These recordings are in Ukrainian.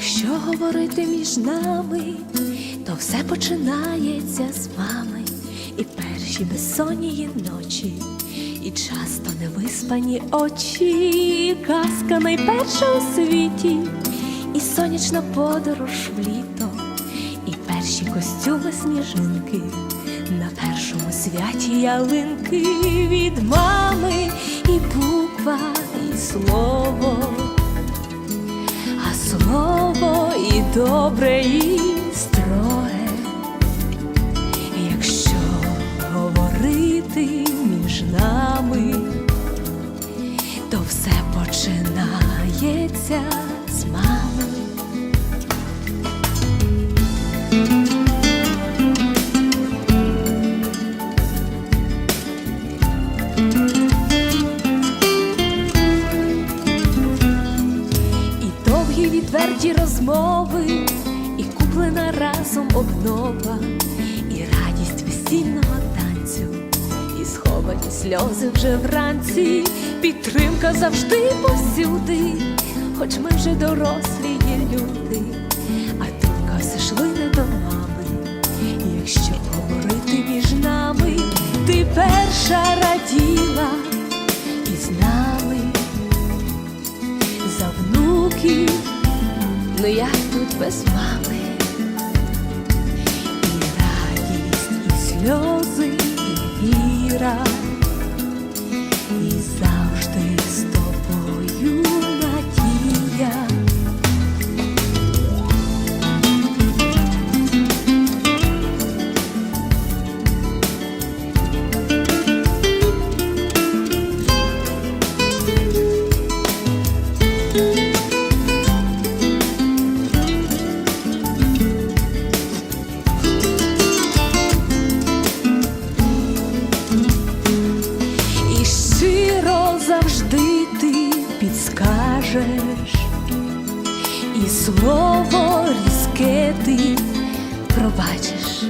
Якщо говорити між нами, то все починається з мами. І перші безсонні ночі, і часто невиспані очі, казка найперша у світі, і сонячна подорож в літо, і перші костюми сніжинки, на першому святі ялинки від мами, і буква, і слово добре, і строге, якщо говорити між нами, то все починається І довгі відверті розмови, і куплена разом обнова, і радість весільного танцю, і сховані сльози вже вранці, підтримка завжди повсюди, хоч ми вже дорослі є люди, а думка все ж лине до мами. І Якщо говорити між нами, ти перша ну як тут без мами, і слово різке ти пробачиш,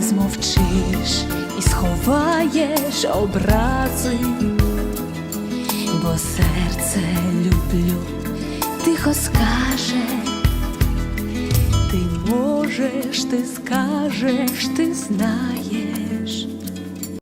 змовчиш і сховаєш образи, бо серце люблю, тихо скаже, ти можеш, ти скажеш, ти знаєш.